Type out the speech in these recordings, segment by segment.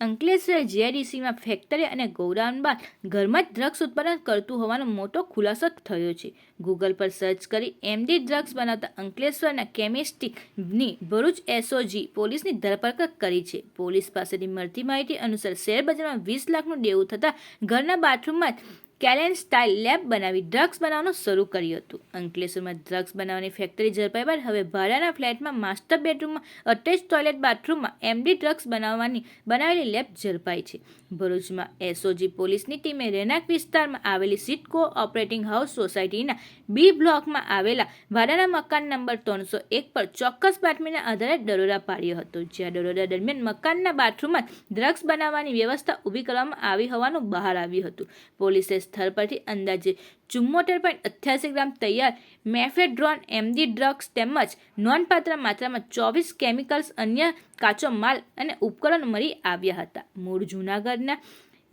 અંકલેશ્વર જીઆઈડીસીમાં ફેક્ટરી અને ગોડાઉન બાદ ઘરમાં જ ડ્રગ્સ ઉત્પાદન કરતું હોવાનો મોટો ખુલાસો થયો છે. ગૂગલ પર સર્ચ કરી એમડી ડ્રગ્સ બનાવતા અંકલેશ્વરના કેમિસ્ટ્રીની ભરૂચ એસઓજી પોલીસની ધરપકડ કરી છે. પોલીસ પાસેથી મળતી માહિતી અનુસાર શેરબજારમાં વીસ લાખનું દેવું થતાં ઘરના બાથરૂમમાં જ કેલેન સ્ટાઇલ લેબ બનાવી ડ્રગ્સ બનાવવાનું શરૂ કર્યું હતું. અંકલેશ્વરમાં ડ્રગ્સ બનાવવાની ફેક્ટરી ઝડપાઈ બાદ હવે ભાડાના ફ્લેટમાં માસ્ટર બેડરૂમમાં, અટેચ ટોયલેટ બાથરૂમમાં એમડી ડ્રગ્સ બનાવવાની બનાવેલી લેબ ઝડપાઈ છે. ભરૂચમાં એસઓજી પોલીસની ટીમે રેનાક વિસ્તારમાં આવેલી સિટકો ઓપરેટિંગ હાઉસ સોસાયટીના બી બ્લોકમાં આવેલા ભાડાના મકાન નંબર ત્રણસો એક પર ચોક્કસ બાતમીના આધારે દરોડા પાડ્યો હતો, જ્યાં દરોડા દરમિયાન મકાનના બાથરૂમમાં ડ્રગ્સ બનાવવાની વ્યવસ્થા ઊભી કરવામાં આવી હોવાનું બહાર આવ્યું હતું. પોલીસે સ્થળ પરથી અંદાજે ચુમ્મોતેર પોઈન્ટ અઠ્યાસી ગ્રામ તૈયાર મેફેડ્રોન એમડી ડ્રગ્સ તેમજ નોંધપાત્ર માત્રામાં ચોવીસ કેમિકલ્સ અન્ય કાચો માલ અને ઉપકરણ મળી આવ્યા હતા. મૂળ જૂનાગઢના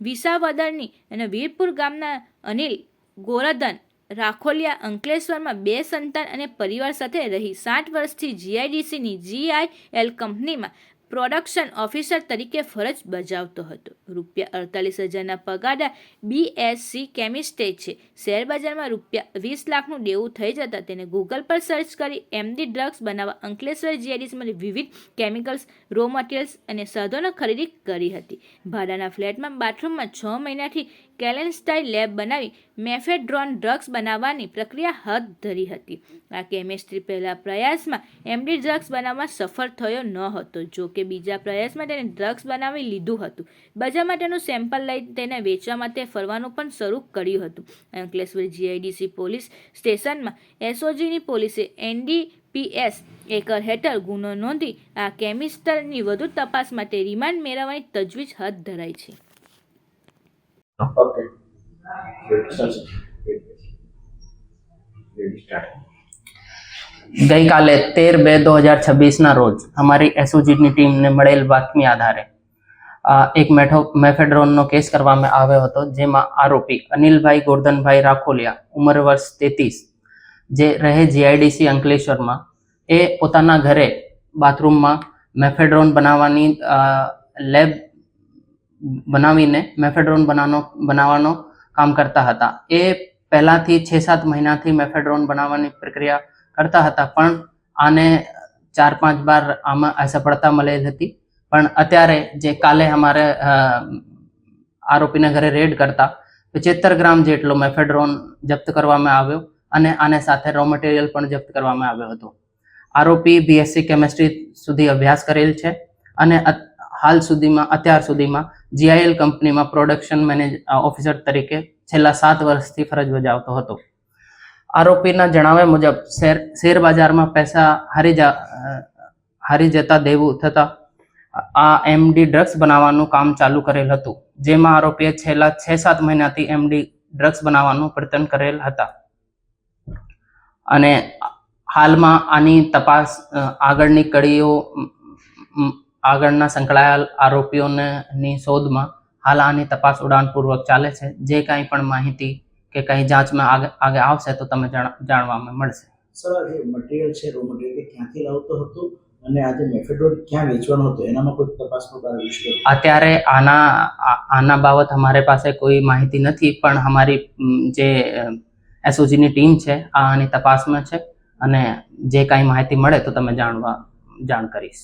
વિસાવદરની અને વીરપુર ગામના અનિલ ગોરધન રાખોલિયા અંકલેશ્વરમાં બે સંતાન અને પરિવાર સાથે રહી. સાઠ વર્ષથી જીઆઈડીસીની જીઆઈએલ કંપનીમાં પ્રોડક્શન ઓફિસર તરીકે ફરજ બજાવતો હતો. રૂપિયા અડતાલીસ હજારના પગારદાર બીએસસી કેમિસ્ટે છે. શેરબજારમાં રૂપિયા વીસ લાખનું દેવું થઈ જતાં તેને ગૂગલ પર સર્ચ કરી એમડી ડ્રગ્સ બનાવવા અંકલેશ્વર જીઆઈડીસીમાંથી વિવિધ કેમિકલ્સ રો મટીરિયલ્સ અને સાધનો ખરીદી કરી હતી. ભાડાના ફ્લેટમાં બાથરૂમમાં છ મહિનાથી કેલેન સ્ટાઇલ લેબ બનાવી મેફેડ્રોન ડ્રગ્સ બનાવવાની પ્રક્રિયા હાથ ધરી હતી. આ કેમિસ્ટ્રી પહેલા પ્રયાસમાં એમડી ડ્રગ્સ બનાવવામાં સફળ થયો ન હતો જો કે બીજા પ્રયાસમાં તેને ડ્રગ્સ બનાવી લીધું હતું. બજારમાં તેનું સેમ્પલ લઈ તેને વેચવા માટે ફરવાનું પણ શરૂ કર્યું હતું. અંકલેશ્વર જીઆઈડીસી પોલીસ સ્ટેશનમાં એસઓજીની પોલીસે એનડીપીએસ એકર હેઠળ ગુનો નોંધી આ કેમિસ્ટરની વધુ તપાસ માટે રિમાન્ડ મેળવવાની તજવીજ હાથ ધરાઈ છે. ગઈકાલે તેર બે દો હજાર છવ્વીસના રોજ અમારી એસઓજીની ટીમને મળેલ બાતમી આધારે એક મેઠો, મેફેડ્રોનનો કેસ કરવામાં આવ્યો હતો, જેમાં આરોપી અનિલભાઈ ગોરધનભાઈ રાખોલિયા, ઉંમર વર્ષ તેત્રીસ, જે રહે જીઆઈડીસી અંકલેશ્વરમાં, એ પોતાના ઘરે બાથરૂમમાં મેફેડ્રોન બનાવવાની લેબ બનાવીને, મેફેડ્રોન બનાવવાનો બનાવવાનો કામ કરતા હતા. એ પહેલાંથી છ સાત મહિનાથી મેફેડ્રોન બનાવવાની પ્રક્રિયા કરતા હતા, પણ આને ચાર પાંચ બાર આમાં અસફળતા મળેલ હતી. પણ અત્યારે જે કાલે અમારે આરોપીના ઘરે રેડ કરતા, પચોતેર ગ્રામ જેટલો મેફેડ્રોન જપ્ત કરવામાં આવ્યો અને આને સાથે રો મટીરિયલ પણ જપ્ત કરવામાં આવ્યો હતો. આરોપી બીએસસી કેમેસ્ટ્રી સુધી અભ્યાસ કરેલ છે અને હાલ સુધીમાં, અત્યાર સુધીમાં જીઆઈએલ કંપનીમાં પ્રોડક્શન મેનેજ ઓફિસર તરીકે છેલ્લા સાત વર્ષથી ફરજ બજાવતો હતો. આરોપીના જણાવ્યા મુજબ શેર શેર બજારમાં પૈસા હારી જા હારી જતા દેવું થતાં આ એમડી ડ્રગ્સ બનાવવાનું કામ ચાલુ કરેલ હતું, જેમાં આરોપીએ છેલ્લા છ સાત મહિનાથી એમડી ડ્રગ્સ બનાવવાનું પ્રયત્ન કરેલ હતા. અને હાલમાં આની તપાસ આગળની કડીઓ આગળના સંકળાયેલ આરોપીઓની શોધમાં હાલ આની તપાસ ઉડાનપૂર્વક ચાલે છે. જે કાંઈ પણ માહિતી કે કંઈ જાંચમાં આગે આગે આવશે તો તમે જાણ- જાણવામાં મળશે. સર જે મટીરિયલ છે રો મટીરિયલ એ ક્યાંથી લાવતો હતો અને આ જે મેફેડોન ક્યાં વેચવાનો હતો એનામાં કોઈ તપાસનો કાર્ય વિશે અત્યારે આના આના બાબત અમારે પાસે કોઈ માહિતી નથી પણ અમારી જે એસઓજીની ટીમ છે આની તપાસમાં છે અને જે કાંઈ માહિતી મળે તો તમે જાણવા જાણ કરીશ.